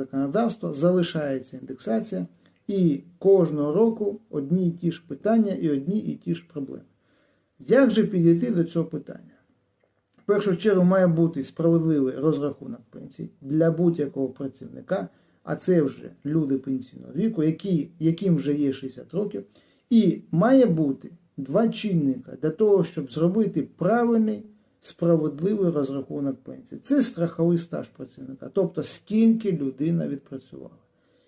законодавства залишається індексація, і кожного року одні і ті ж питання і одні і ті ж проблеми. Як же підійти до цього питання? В першу чергу має бути справедливий розрахунок пенсій для будь-якого працівника, а це вже люди пенсійного віку, які, яким вже є 60 років, і має бути два чинника для того, щоб зробити правильний справедливий розрахунок пенсії. Це страховий стаж працівника, тобто скільки людина відпрацювала.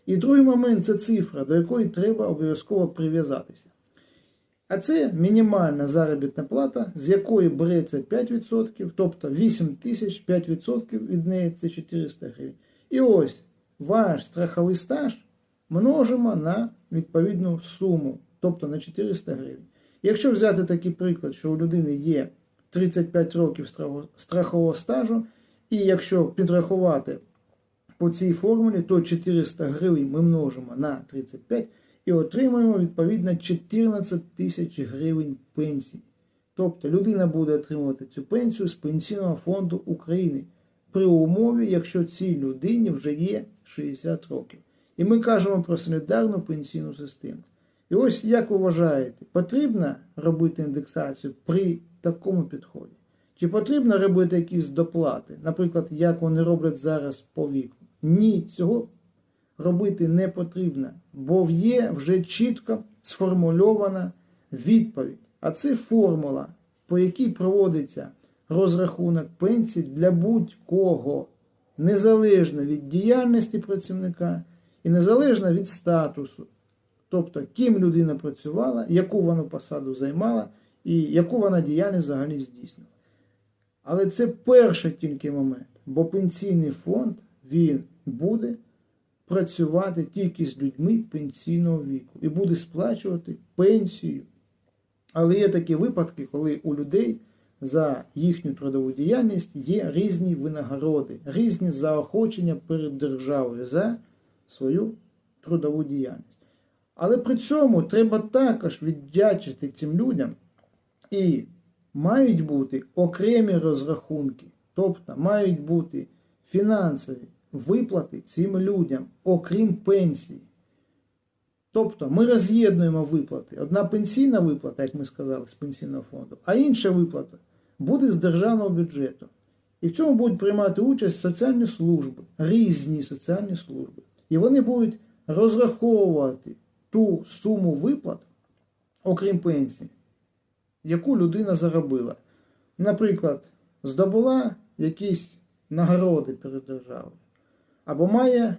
І другий момент це цифра, до якої треба обов'язково прив'язатися. А це мінімальна заробітна плата, з якої береться 5%, тобто 8 тисяч 5% від неї це 400 гривень. І ось ваш страховий стаж множимо на відповідну суму, тобто на 400 гривень. Якщо взяти такий приклад, що у людини є 35 років страхового стажу, і якщо підрахувати по цій формулі, то 400 гривень ми множимо на 35 і отримуємо відповідно 14 тисяч гривень пенсії. Тобто людина буде отримувати цю пенсію з Пенсійного фонду України при умові, якщо цій людині вже є 60 років. І ми кажемо про солідарну пенсійну систему. І ось як ви вважаєте, потрібно робити індексацію при такому підході? Чи потрібно робити якісь доплати, наприклад, як вони роблять зараз по віку? Ні, цього робити не потрібно, бо є вже чітко сформульована відповідь. А це формула, по якій проводиться розрахунок пенсій для будь-кого, незалежно від діяльності працівника і незалежно від статусу. Тобто, ким людина працювала, яку вона посаду займала і яку вона діяльність взагалі здійснювала. Але це перший тільки момент, бо пенсійний фонд він буде працювати тільки з людьми пенсійного віку і буде сплачувати пенсію. Але є такі випадки, коли у людей за їхню трудову діяльність є різні винагороди, різні заохочення перед державою за свою трудову діяльність. Але при цьому треба також віддячити цим людям і мають бути окремі розрахунки, тобто мають бути фінансові виплати цим людям, окрім пенсії. Тобто ми роз'єднуємо виплати. Одна пенсійна виплата, як ми сказали, з пенсійного фонду, а інша виплата буде з державного бюджету. І в цьому будуть приймати участь соціальні служби, різні соціальні служби. І вони будуть розраховувати ту суму виплат, окрім пенсії, яку людина заробила. Наприклад, здобула якісь нагороди перед державою, або має